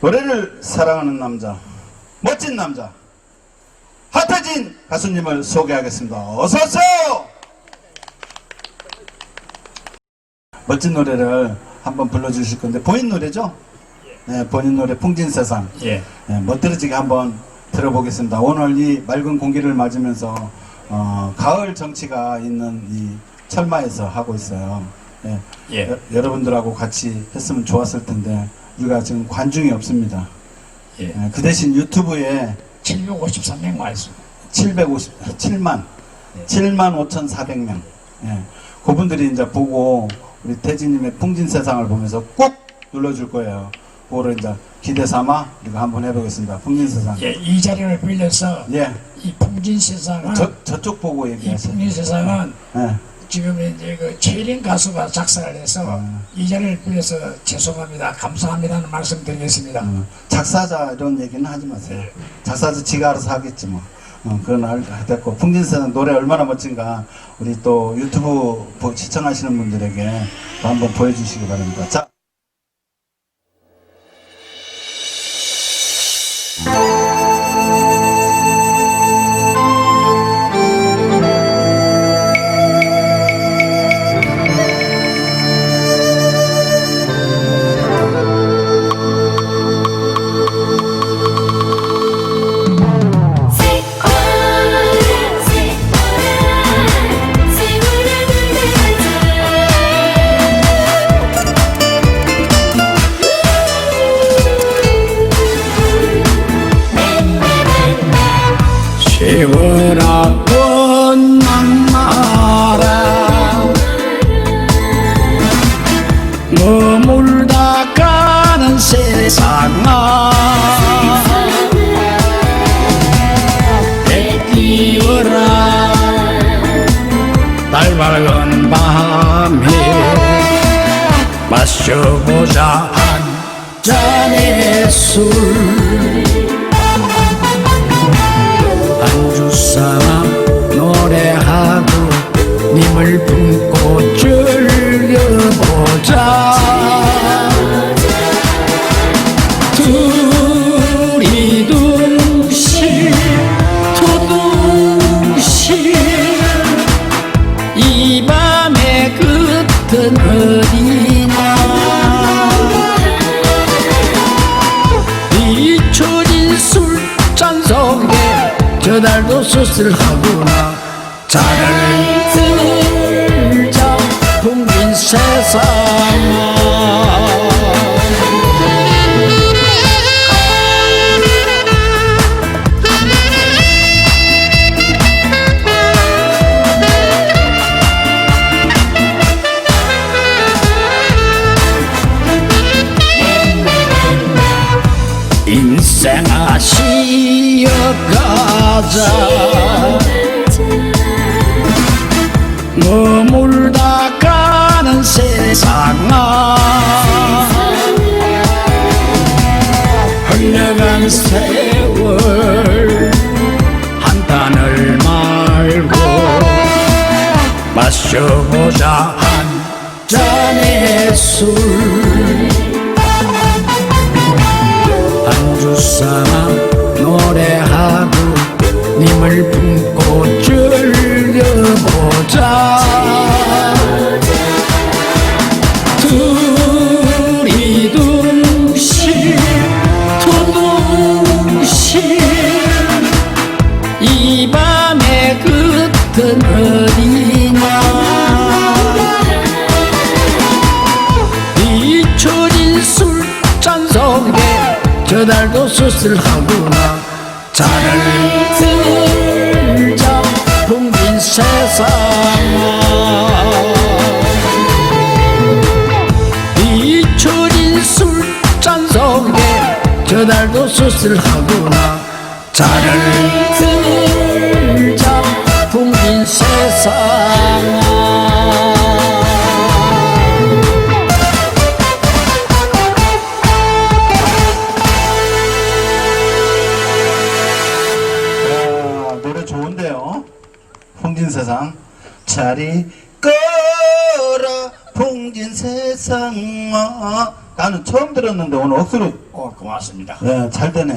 노래를 사랑하는 남자, 멋진 남자, 하태진 가수님을 소개하겠습니다. 어서오세요! 멋진 노래를 한번 불러주실 건데, 본인 노래죠? 네, 본인 노래 풍진 세상. 예. 네, 멋들어지게 한번 들어보겠습니다. 오늘 이 맑은 공기를 맞으면서 어, 가을 정치가 있는 이 철마에서 하고 있어요. 예, 예. 여, 여러분들하고 같이 했으면 좋았을 텐데 우리가 지금 관중이 없습니다. 예. 예, 그 대신 유튜브에 753명 와 있습니다. 757만 예. 7만 5,400명. 예, 그분들이 이제 보고 우리 태진님의 풍진 세상을 보면서 꼭 눌러줄 거예요. 그거를 이제 기대 삼아 우리가 한번 해보겠습니다. 풍진 세상. 예, 이 자리를 빌려서 예. 이 풍진 세상은 저, 저쪽 보고 이 얘기하세요. 풍진 세상은 예. 지금 이제 그 최린 가수가 작사를 해서 음. 이 자리를 빌려서 죄송합니다, 감사합니다는 말씀 드리겠습니다. 어, 작사자 이런 얘기는 하지 마세요. 작사자 지가 알아서 하겠지 뭐. 어, 그건 알, 됐고 풍진세상 노래 얼마나 멋진가 우리 또 유튜브 보- 시청하시는 분들에게 또 한번 보여주시기 바랍니다. 자. 날 밝은 밤에 마셔보자. 한 잔의 술 어디나. 잊혀진 술잔 속에 저 달도 수술하구나. 자를 들자 풍긴 세상 인생아 쉬어가자. 머물다 가는 세상아. 흘러간 세월 한 단을 말고 마셔보자 한 잔의 술 노래하고 님을 품고 즐겨보자. 둘이 둥실 두둥실 이 밤의 끝은 어디 저달도 수술하구나. 자를 들자 풍긴 세상아. 잊혀진 술잔 속에 저달도 수술하구나. 자를 세상. 자리 꺼라 풍진 세상아. 나는 처음 들었는데 오늘 억수로 어, 고맙습니다. 예, 잘 되네.